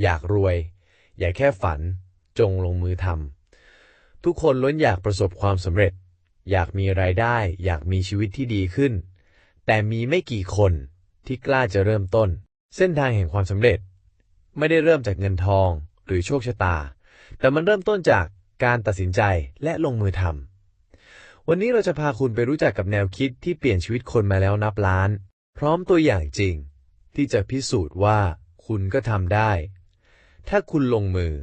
อยากรวย อย่าแค่ฝัน จงลงมือทำทุกคนล้วนอยากประสบความสำเร็จ อยากมีรายได้ อยากมีชีวิตที่ดีขึ้น แต่มีไม่กี่คนที่กล้าจะเริ่มต้น เส้นทางแห่งความสำเร็จ ไม่ได้เริ่มจากเงินทองหรือโชคชะตา แต่มันเริ่มต้นจากการตัดสินใจและลงมือทำวันนี้เราจะพาคุณไปรู้จักกับแนวคิดที่เปลี่ยนชีวิตคนมาแล้วนับล้าน พร้อมตัวอย่างจริง ที่จะพิสูจน์ว่าคุณก็ทำได้ ถ้าคุณลงมือ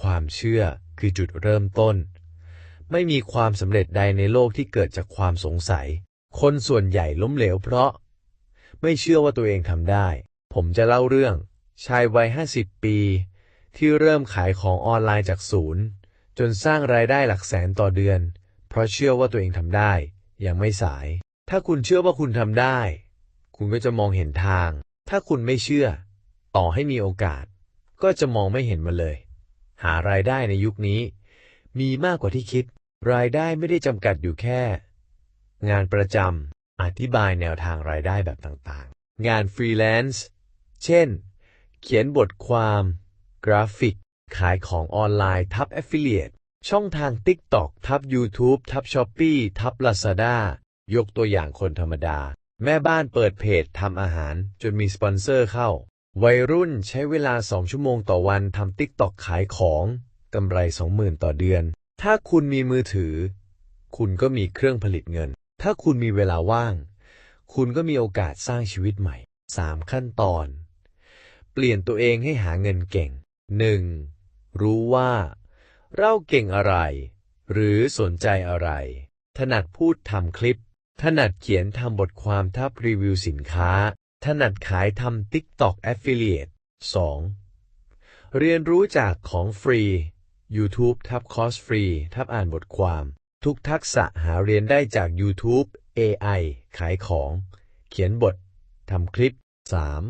ความเชื่อคือจุดเริ่มต้น ไม่มีความสำเร็จใดในโลกที่เกิดจากความสงสัย คนส่วนใหญ่ล้มเหลวเพราะ ไม่เชื่อว่าตัวเองทำได้ ผมจะเล่าเรื่อง ชายวัย 50 ปี ที่เริ่มขายของออนไลน์จากศูนย์ จนสร้างรายได้หลักแสนต่อเดือน เพราะเชื่อว่าตัวเองทำได้ ยังไม่สาย ถ้าคุณเชื่อว่าคุณทำได้ คุณก็จะมองเห็นทาง ถ้าคุณไม่เชื่อ ต่อให้มีโอกาส ก็จะมองไม่เห็นมันเลย หารายได้ในยุคนี้ มีมากกว่าที่คิด รายได้ไม่ได้จำกัดอยู่แค่ งานประจำอธิบายแนวทางรายได้แบบต่างๆ งานฟรีแลนซ์เช่น เขียนบทความ กราฟิก ขายของออนไลน์ทับ Affiliate ช่องทาง TikTok ทับ YouTube ทับ Shopee ทับ Lazada ยกตัวอย่างคนธรรมดา แม่บ้านเปิดเพจทำอาหาร จนมีสปอนเซอร์เข้า วัยรุ่นใช้เวลา 2 ชั่วโมงต่อวันทำ TikTok ขายของกำไร 20,000 ต่อเดือน ถ้าคุณมีมือถือ คุณก็มีเครื่องผลิตเงิน ถ้าคุณมีเวลาว่าง คุณก็มีโอกาสสร้างชีวิตใหม่ 3 ขั้นตอน เปลี่ยนตัวเองให้หาเงินเก่ง 1. รู้ว่า เราเก่งอะไร หรือสนใจอะไร ถนัดพูดทำคลิป ถนัดเขียนทำบทความทับรีวิวสินค้า ถนัดขายทำ TikTok Affiliate 2. เรียนรู้จากของฟรี YouTube ทับคอร์สฟรี ทับอ่านบทความ ทุกทักษะหาเรียนได้จาก YouTube AI ขายของ เขียนบท ทำคลิป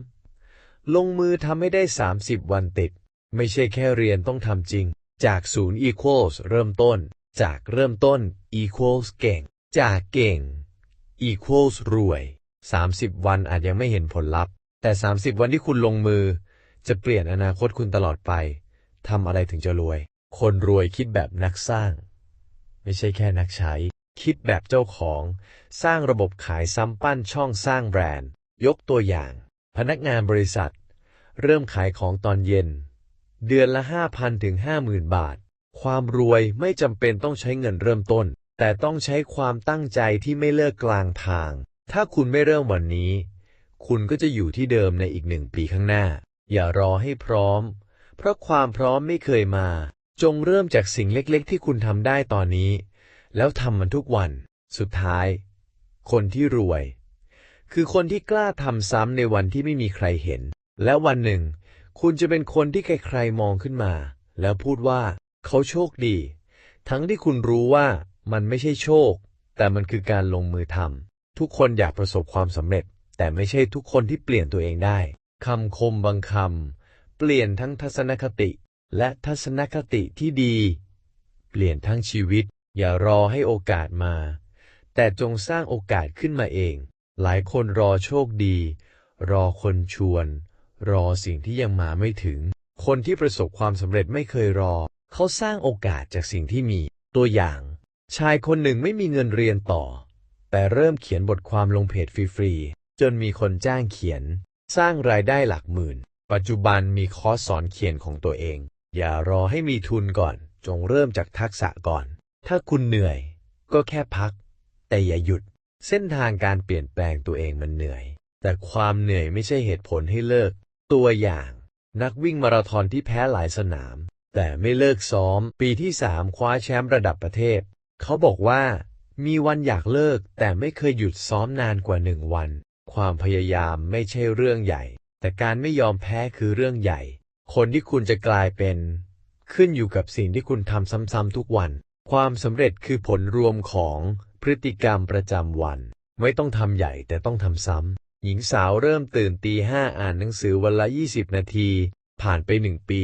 3. ลงมือทำให้ได้ 30 วันติด ไม่ใช่แค่เรียนต้องทำจริง จากศูนย์ equals เริ่มต้น จากเริ่มต้น equals เก่ง จากเก่ง equals รวย 30 วันอาจยังไม่เห็นผลลัพธ์ แต่ 30 วันที่คุณลงมือ จะเปลี่ยนอนาคตคุณตลอดไปทำอะไรถึงจะรวย คนรวยคิดแบบนักสร้าง ไม่ใช่แค่นักใช้ คิดแบบเจ้าของ สร้างระบบขายซ้ำปั้นช่องสร้างแบรนด์ ยกตัวอย่าง พนักงานบริษัท เริ่มขายของตอนเย็น เดือนละ 5,000ถึง50,000 บาท ความรวยไม่จำเป็นต้องใช้เงินเริ่มต้น แต่ต้องใช้ความตั้งใจที่ไม่เลิกกลางทาง ถ้าคุณไม่เริ่มวันนี้ คุณก็จะอยู่ที่เดิมในอีกหนึ่งปีข้างหน้า อย่ารอให้พร้อม เพราะความพร้อมไม่เคยมา จงเริ่มจากสิ่งเล็กๆ ที่คุณทำได้ตอนนี้ แล้วทำมันทุกวัน สุดท้าย คนที่รวย คือคนที่กล้าทำซ้ำในวันที่ไม่มีใครเห็น และวันหนึ่ง คุณจะเป็นคนที่ใครๆมองขึ้นมา แล้วพูดว่า เขาโชคดี ทั้งที่คุณรู้ว่ามันไม่ใช่โชค แต่มันคือการลงมือทำ ทุกคนอยากประสบความสำเร็จ แต่ไม่ใช่ทุกคนที่เปลี่ยนตัวเองได้คำคมบางคำเปลี่ยนทั้งทัศนคติ และทัศนคติที่ดี เปลี่ยนทั้งชีวิต อย่ารอให้โอกาสมา แต่จงสร้างโอกาสขึ้นมาเอง หลายคนรอโชคดี รอคนชวน รอสิ่งที่ยังมาไม่ถึง คนที่ประสบความสำเร็จไม่เคยรอ เขาสร้างโอกาสจากสิ่งที่มี ตัวอย่าง ชายคนหนึ่งไม่มีเงินเรียนต่อ แต่เริ่มเขียนบทความลงเพจฟรีๆ จนมีคนจ้างเขียน สร้างรายได้หลักหมื่น ปัจจุบันมีคอร์สสอนเขียนของตัวเอง อย่ารอให้มีทุนก่อน จงเริ่มจากทักษะก่อน ถ้าคุณเหนื่อย ก็แค่พัก แต่อย่าหยุด เส้นทางการเปลี่ยนแปลงตัวเองมันเหนื่อย แต่ความเหนื่อยไม่ใช่เหตุผลให้เลิก ตัวอย่าง นักวิ่งมาราธอนที่แพ้หลายสนาม แต่ไม่เลิกซ้อม ปีที่สามคว้าแชมป์ระดับประเทศ เขาบอกว่า มีวันอยากเลิกแต่ไม่เคยหยุดซ้อมนานกว่าหนึ่งวัน ความพยายามไม่ใช่เรื่องใหญ่ แต่การไม่ยอมแพ้คือเรื่องใหญ่ คนที่คุณจะกลายเป็น ขึ้นอยู่กับสิ่งที่คุณทำซ้ำๆทุกวัน ความสำเร็จคือผลรวมของพฤติกรรมประจำวัน ไม่ต้องทำใหญ่แต่ต้องทำซ้ำ หญิงสาวเริ่มตื่นตีห้าอ่านหนังสือวันละ 20 นาที ผ่านไปหนึ่งปี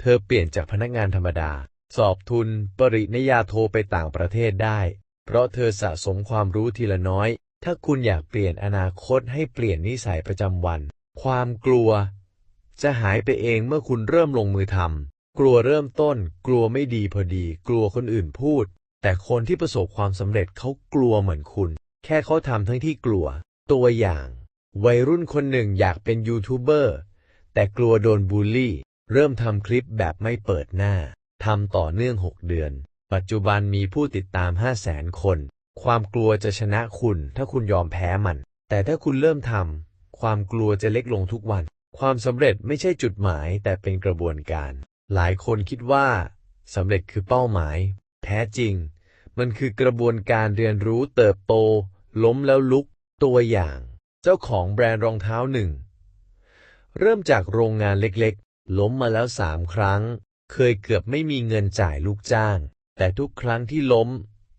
เธอเปลี่ยนจากพนักงานธรรมดา สอบทุน ปริญญาโทไปต่างประเทศได้ เพราะเธอสะสมความรู้ทีละน้อย ถ้าคุณอยากเปลี่ยนอนาคตให้เปลี่ยนนิสัยประจำวัน ความกลัว จะหายไปเองเมื่อคุณเริ่มลงมือทำกลัวเริ่มต้น กลัวไม่ดีพอดี กลัวคนอื่นพูด แต่คนที่ประสบความสำเร็จเขากลัวเหมือนคุณ แค่เขาทำทั้งที่กลัว ตัวอย่าง วัยรุ่นคนหนึ่งอยากเป็นยูทูบเบอร์แต่กลัวโดนบูลลี่ เริ่มทำคลิปแบบไม่เปิดหน้าทำต่อเนื่อง 6 เดือน ปัจจุบันมีผู้ติดตาม 5 0 0แสนคน ความกลัวจะชนะคุณ ถ้าคุณยอมแพ้มัน แต่ถ้าคุณเริ่มทำ ความกลัวจะเล็กลงทุกวัน ความสำเร็จไม่ใช่จุดหมาย แต่เป็นกระบวนการ หลายคนคิดว่าสำเร็จคือเป้าหมาย แท้จริง มันคือกระบวนการเรียนรู้เติบโต ล้มแล้วลุก ตัวอย่าง เจ้าของแบรนด์รองเท้าหนึ่ง เริ่มจากโรงงานเล็กๆ ล้มมาแล้วสามครั้ง เคยเกือบไม่มีเงินจ่ายลูกจ้าง แต่ทุกครั้งที่ล้ม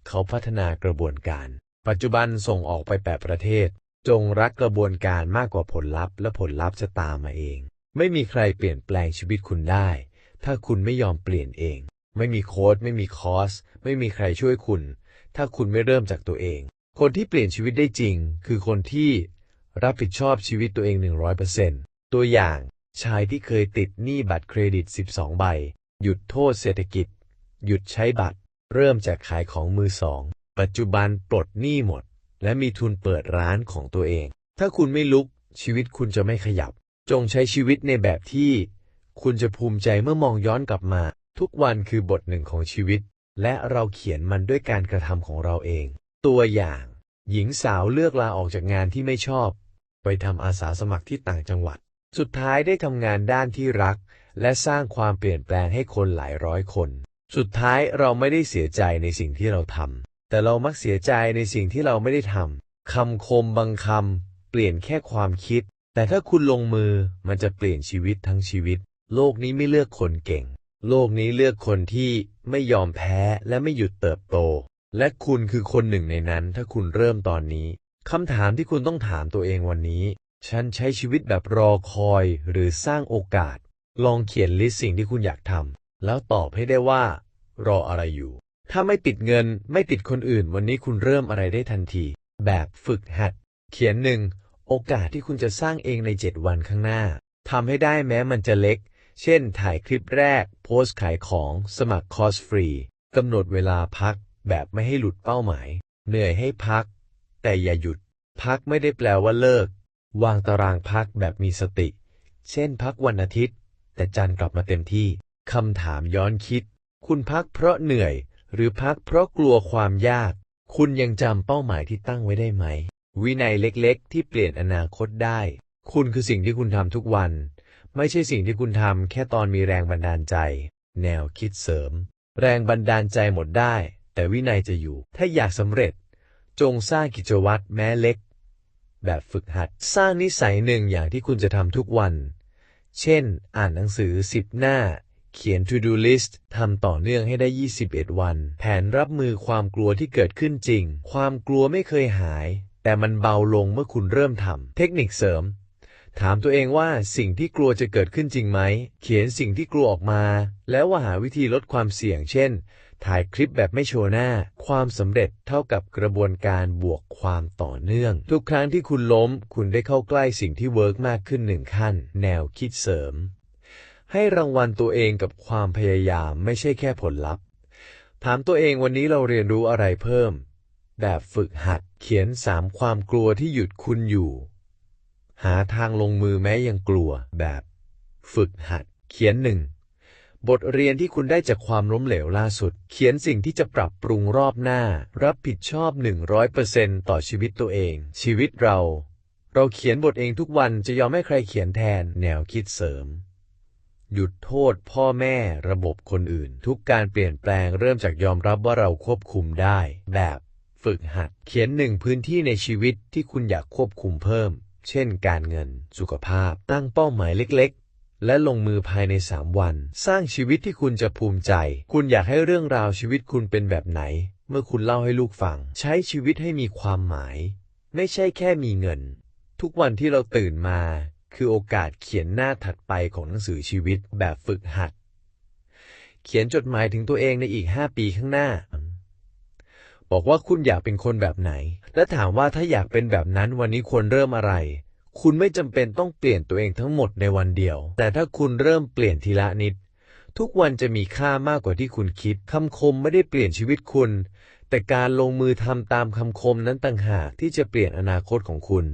เขาพัฒนากระบวนการ ปัจจุบันส่งออกไปแปดประเทศ จงรักกระบวนการมากกว่าผลลัพธ์ และผลลัพธ์จะตามมาเอง ไม่มีใครเปลี่ยนแปลงชีวิตคุณได้ ถ้าคุณไม่ยอมเปลี่ยนเอง ไม่มีโค้ดไม่มีคอร์สไม่มีใครช่วยคุณ ถ้าคุณไม่เริ่มจากตัวเอง คนที่เปลี่ยนชีวิตได้จริง คือคนที่รับผิดชอบชีวิตตัวเอง 100%ตัวอย่างชายที่เคยติดหนี้บัตรเครดิต 12 ใบ หยุดโทษเศรษฐกิจ หยุดใช้บัตร เริ่มจากขายของมือสอง ปัจจุบันปลดหนี้หมด และมีทุนเปิดร้านของตัวเอง ถ้าคุณไม่ลุก ชีวิตคุณจะไม่ขยับ จงใช้ชีวิตในแบบที่ คุณจะภูมิใจเมื่อมองย้อนกลับมา ทุกวันคือบทหนึ่งของชีวิต และเราเขียนมันด้วยการกระทำของเราเอง ตัวอย่าง หญิงสาวเลือกลาออกจากงานที่ไม่ชอบ ไปทำอาสาสมัครที่ต่างจังหวัด สุดท้ายได้ทำงานด้านที่รัก และสร้างความเปลี่ยนแปลงให้คนหลายร้อยคน สุดท้ายเราไม่ได้เสียใจในสิ่งที่เราทำแต่เรามักเสียใจในสิ่งที่เราไม่ได้ทำคำคมบางคำเปลี่ยนแค่ความคิด แต่ถ้าคุณลงมือมันจะเปลี่ยนชีวิตทั้งชีวิต โลกนี้ไม่เลือกคนเก่ง โลกนี้เลือกคนที่ไม่ยอมแพ้และไม่หยุดเติบโต และคุณคือคนหนึ่งในนั้น ถ้าคุณเริ่มตอนนี้คำถามที่คุณต้องถามตัวเองวันนี้ ฉันใช้ชีวิตแบบรอคอยหรือสร้างโอกาส ลองเขียนลิสต์สิ่งที่คุณอยากทำ แล้วตอบให้ได้ว่า รออะไรอยู่ ถ้าไม่ติดเงินไม่ติดคนอื่น วันนี้คุณเริ่มอะไรได้ทันที แบบฝึกหัด เขียนหนึ่งโอกาสที่คุณจะสร้างเองใน 7 วันข้างหน้าทำให้ได้แม้มันจะเล็ก เช่น ถ่ายคลิปแรก โพสต์ขายของสมัครคอร์สฟรีกำหนดเวลาพัก แบบไม่ให้หลุดเป้าหมาย เหนื่อยให้พัก แต่อย่าหยุด พักไม่ได้แปลว่าเลิก วางตารางพักแบบมีสติ เช่นพักวันอาทิตย์ แต่จันทร์กลับมาเต็มที่ คำถามย้อนคิด คุณพักเพราะเหนื่อย หรือพักเพราะกลัวความยาก คุณยังจำเป้าหมายที่ตั้งไว้ได้ไหม วินัยเล็กๆ ที่เปลี่ยนอนาคตได้ คุณคือสิ่งที่คุณทำทุกวัน ไม่ใช่สิ่งที่คุณทำแค่ตอนมีแรงบันดาลใจ แนวคิดเสริม แรงบันดาลใจหมดได้ แต่วินัยจะอยู่ ถ้าอยากสำเร็จ จงสร้างกิจวัตรแม้เล็ก แบบฝึกหัด สร้างนิสัยหนึ่งอย่างที่คุณจะทำทุกวัน เช่น อ่านหนังสือ10หน้า เขียน to do list ทำต่อเนื่องให้ได้ 21 วัน แผนรับมือความกลัวที่เกิดขึ้นจริง ความกลัวไม่เคยหาย แต่มันเบาลงเมื่อคุณเริ่มทำ เทคนิคเสริม ถามตัวเองว่าสิ่งที่กลัวจะเกิดขึ้นจริงไหม เขียนสิ่งที่กลัวออกมา แล้วว่าหาวิธีลดความเสี่ยง เช่น ถ่ายคลิปแบบไม่โชว์หน้า ความสำเร็จเท่ากับกระบวนการบวกความต่อเนื่อง ทุกครั้งที่คุณล้ม คุณได้เข้าใกล้สิ่งที่เวิร์กมากขึ้นหนึ่งขั้น แนวคิดเสริม ให้รางวัลตัวเองกับความพยายามไม่ใช่แค่ผลลัพธ์ ถามตัวเองวันนี้เราเรียนรู้อะไรเพิ่ม แบบฝึกหัดเขียนสามความกลัวที่หยุดคุณอยู่ หาทางลงมือแม้ยังกลัว แบบฝึกหัด เขียนหนึ่งบทเรียนที่คุณได้จากความล้มเหลวล่าสุด เขียนสิ่งที่จะปรับปรุงรอบหน้า รับผิดชอบ 100%ต่อชีวิตตัวเอง ชีวิตเรา เราเขียนบทเองทุกวันจะยอมให้ใครเขียนแทนแนวคิดเสริม หยุดโทษพ่อแม่ระบบคนอื่น ทุกการเปลี่ยนแปลงเริ่มจากยอมรับว่าเราควบคุมได้ แบบฝึกหัด เขียนหนึ่งพื้นที่ในชีวิตที่คุณอยากควบคุมเพิ่ม เช่น การเงิน สุขภาพ ตั้งเป้าหมายเล็กๆ และลงมือภายใน 3 วัน สร้างชีวิตที่คุณจะภูมิใจ คุณอยากให้เรื่องราวชีวิตคุณเป็นแบบไหน เมื่อคุณเล่าให้ลูกฟัง ใช้ชีวิตให้มีความหมาย ไม่ใช่แค่มีเงิน ทุกวันที่เราตื่นมา คือโอกาสเขียนหน้าถัดไปของหนังสือชีวิตแบบฝึกหัด เขียนจดหมายถึงตัวเองในอีก 5 ปีข้างหน้า บอกว่าคุณอยากเป็นคนแบบไหน และถามว่าถ้าอยากเป็นแบบนั้นวันนี้ควรเริ่มอะไร คุณไม่จำเป็นต้องเปลี่ยนตัวเองทั้งหมดในวันเดียว แต่ถ้าคุณเริ่มเปลี่ยนทีละนิด ทุกวันจะมีค่ามากกว่าที่คุณคิดคำคมไม่ได้เปลี่ยนชีวิตคุณ แต่การลงมือทำตามคำคมนั้นต่างหากที่จะเปลี่ยนอนาคตของคุณ